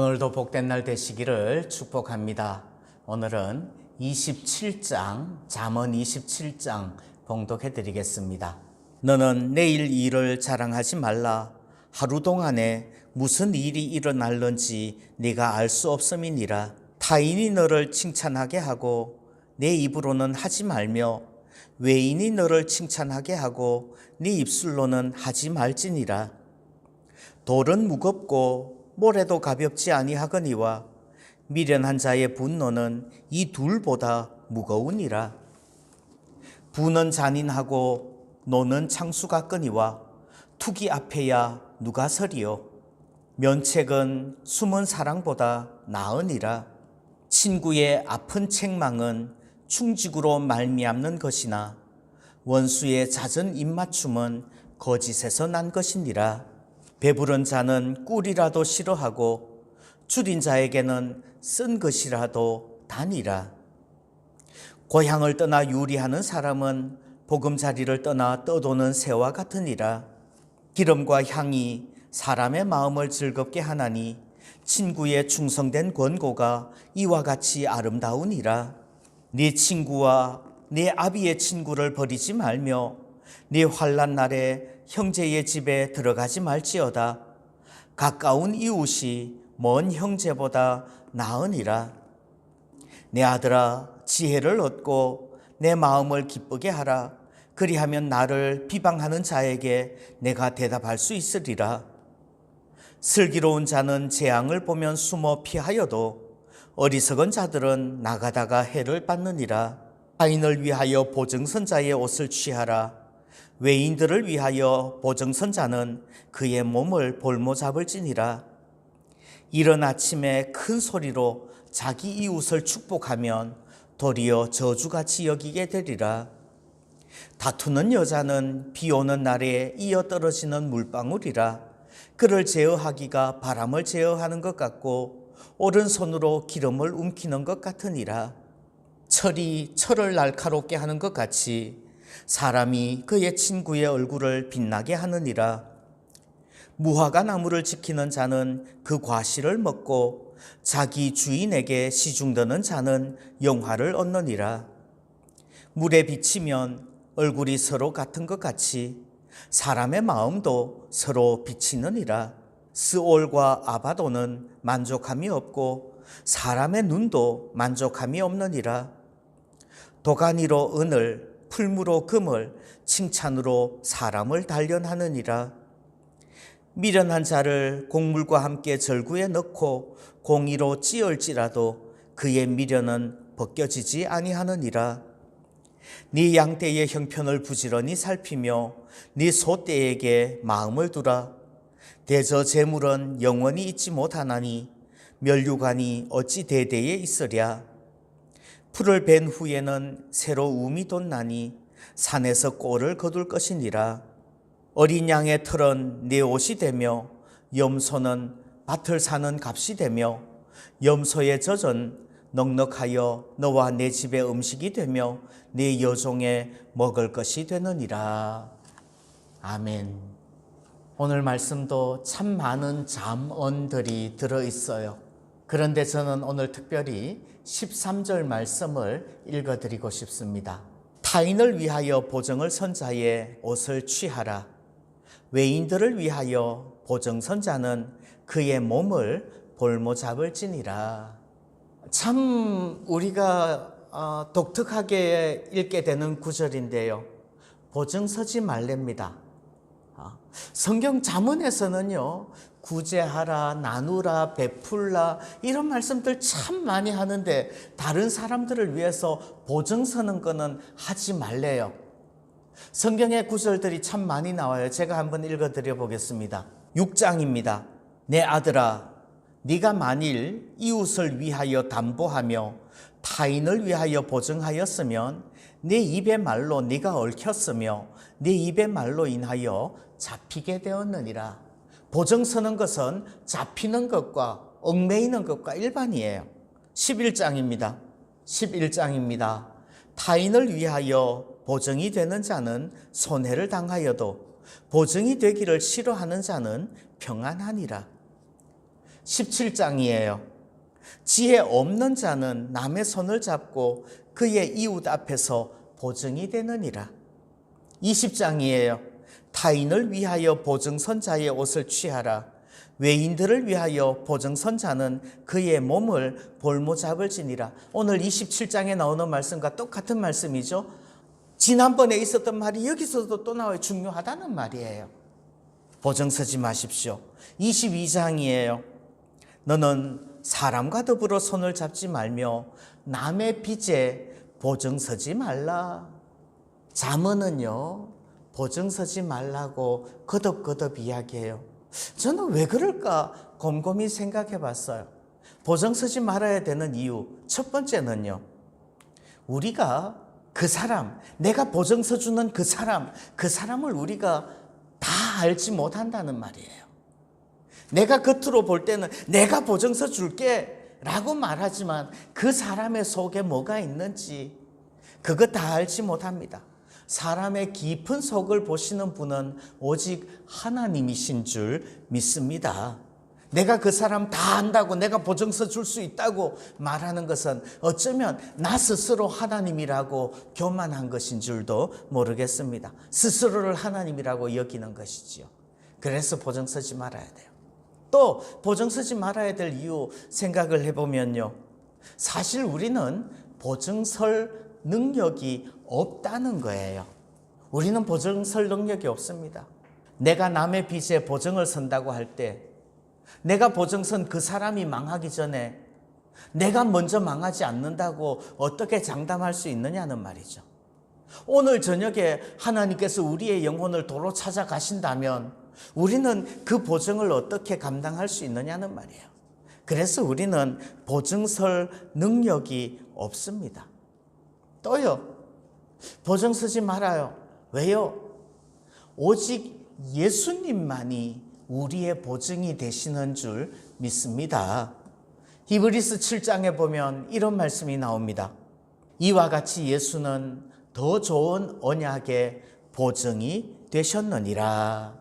오늘도 복된 날 되시기를 축복합니다. 오늘은 27장, 잠언 27장 봉독해 드리겠습니다. 너는 내일 일을 자랑하지 말라. 하루 동안에 무슨 일이 일어날는지 네가 알 수 없음이니라. 타인이 너를 칭찬하게 하고 내 입으로는 하지 말며 외인이 너를 칭찬하게 하고 네 입술로는 하지 말지니라. 돌은 무겁고 모래도 가볍지 아니하거니와 미련한 자의 분노는 이 둘보다 무거우니라. 부는 잔인하고 노는 창수 같거니와 투기 앞에야 누가 서리요. 면책은 숨은 사랑보다 나으니라. 친구의 아픈 책망은 충직으로 말미암는 것이나 원수의 잦은 입맞춤은 거짓에서 난 것이니라. 배부른 자는 꿀이라도 싫어하고 줄인 자에게는 쓴 것이라도 다니라. 고향을 떠나 유리하는 사람은 보금자리를 떠나 떠도는 새와 같으니라. 기름과 향이 사람의 마음을 즐겁게 하나니 친구의 충성된 권고가 이와 같이 아름다우니라. 네 친구와 네 아비의 친구를 버리지 말며 네 환란 날에 형제의 집에 들어가지 말지어다. 가까운 이웃이 먼 형제보다 나으니라. 내 아들아 지혜를 얻고 내 마음을 기쁘게 하라. 그리하면 나를 비방하는 자에게 내가 대답할 수 있으리라. 슬기로운 자는 재앙을 보면 숨어 피하여도 어리석은 자들은 나가다가 해를 받느니라. 타인을 위하여 보증선 자의 옷을 취하라. 외인들을 위하여 보증선 자는 그의 몸을 볼모 잡을지니라. 이른 아침에 큰 소리로 자기 이웃을 축복하면 도리어 저주같이 여기게 되리라. 다투는 여자는 비 오는 날에 이어 떨어지는 물방울이라. 그를 제어하기가 바람을 제어하는 것 같고 오른손으로 기름을 움키는 것 같으니라. 철이 철을 날카롭게 하는 것 같이 사람이 그의 친구의 얼굴을 빛나게 하느니라. 무화과 나무를 지키는 자는 그 과실을 먹고 자기 주인에게 시중드는 자는 영화를 얻느니라. 물에 비치면 얼굴이 서로 같은 것 같이 사람의 마음도 서로 비치느니라. 스올과 아바도는 만족함이 없고 사람의 눈도 만족함이 없느니라. 도가니로 은을, 풀무로 금을, 칭찬으로 사람을 단련하느니라. 미련한 자를 곡물과 함께 절구에 넣고 공의로 찌을지라도 그의 미련은 벗겨지지 아니하느니라. 네 양떼의 형편을 부지런히 살피며 네 소떼에게 마음을 두라. 대저 재물은 영원히 있지 못하나니 멸류관이 어찌 대대에 있으랴. 풀을 벤 후에는 새로 움이 돋나니 산에서 꼴을 거둘 것이니라. 어린 양의 털은 내 옷이 되며 염소는 밭을 사는 값이 되며 염소의 젖은 넉넉하여 너와 내 집의 음식이 되며 내 여종의 먹을 것이 되느니라. 아멘. 오늘 말씀도 참 많은 잠언들이 들어 있어요. 그런데 저는 오늘 특별히 13절 말씀을 읽어 드리고 싶습니다. 타인을 위하여 보정을 선자의 옷을 취하라. 외인들을 위하여 보정 선자는 그의 몸을 볼모 잡을 지니라. 참 우리가 어, 독특하게 읽게 되는 구절인데요. 보증서지 말랍니다. 어, 성경 자문에서는요, 구제하라, 나누라, 베풀라, 이런 말씀들 참 많이 하는데, 다른 사람들을 위해서 보증 서는 거는 하지 말래요. 성경의 구절들이 참 많이 나와요. 제가 한번 읽어 드려 보겠습니다. 6장입니다. 내 아들아, 네가 만일 이웃을 위하여 담보하며 타인을 위하여 보증하였으면 네 입의 말로 네가 얽혔으며 네 입의 말로 인하여 잡히게 되었느니라. 보증 서는 것은 잡히는 것과 얽매이는 것과 일반이에요. 11장입니다. 11장입니다. 타인을 위하여 보증이 되는 자는 손해를 당하여도 보증이 되기를 싫어하는 자는 평안하니라. 17장이에요. 지혜 없는 자는 남의 손을 잡고 그의 이웃 앞에서 보증이 되느니라. 20장이에요. 타인을 위하여 보증선 자의 옷을 취하라. 외인들을 위하여 보증선 자는 그의 몸을 볼모 잡을 지니라. 오늘 27장에 나오는 말씀과 똑같은 말씀이죠. 지난번에 있었던 말이 여기서도 또 나와요. 중요하다는 말이에요. 보증 서지 마십시오. 22장이에요. 너는 사람과 더불어 손을 잡지 말며 남의 빚에 보증 서지 말라. 자문은요, 보증 서지 말라고 거듭거듭 이야기해요. 저는 왜 그럴까 곰곰이 생각해 봤어요. 보증 서지 말아야 되는 이유. 첫 번째는요, 우리가 그 사람, 내가 보증 서주는 그 사람, 그 사람을 우리가 다 알지 못한다는 말이에요. 내가 겉으로 볼 때는 내가 보증서 줄게 라고 말하지만 그 사람의 속에 뭐가 있는지 그거 다 알지 못합니다. 사람의 깊은 속을 보시는 분은 오직 하나님이신 줄 믿습니다. 내가 그 사람 다 안다고 내가 보증서 줄 수 있다고 말하는 것은 어쩌면 나 스스로 하나님이라고 교만한 것인 줄도 모르겠습니다. 스스로를 하나님이라고 여기는 것이지요. 그래서 보증 서지 말아야 돼요. 또 보증 서지 말아야 될 이유 생각을 해보면요. 사실 우리는 보증 설 능력이 없다는 거예요. 우리는 보증 설 능력이 없습니다. 내가 남의 빚에 보증을 선다고 할 때 내가 보증 선 그 사람이 망하기 전에 내가 먼저 망하지 않는다고 어떻게 장담할 수 있느냐는 말이죠. 오늘 저녁에 하나님께서 우리의 영혼을 도로 찾아가신다면 우리는 그 보증을 어떻게 감당할 수 있느냐는 말이에요. 그래서 우리는 보증설 능력이 없습니다. 또요, 보증 서지 말아요. 왜요? 오직 예수님만이 우리의 보증이 되시는 줄 믿습니다. 히브리스 7장에 보면 이런 말씀이 나옵니다. 이와 같이 예수는 더 좋은 언약의 보증이 되셨느니라.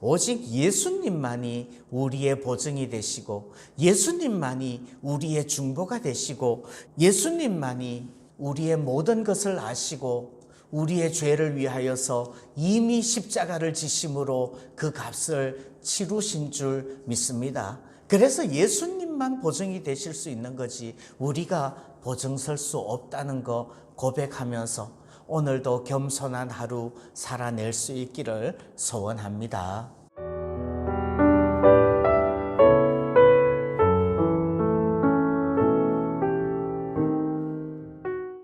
오직 예수님만이 우리의 보증이 되시고 예수님만이 우리의 중보가 되시고 예수님만이 우리의 모든 것을 아시고 우리의 죄를 위하여서 이미 십자가를 지심으로 그 값을 치루신 줄 믿습니다. 그래서 예수님만 보증이 되실 수 있는 거지 우리가 보증 설 수 없다는 거 고백하면서 오늘도 겸손한 하루 살아낼 수 있기를 소원합니다.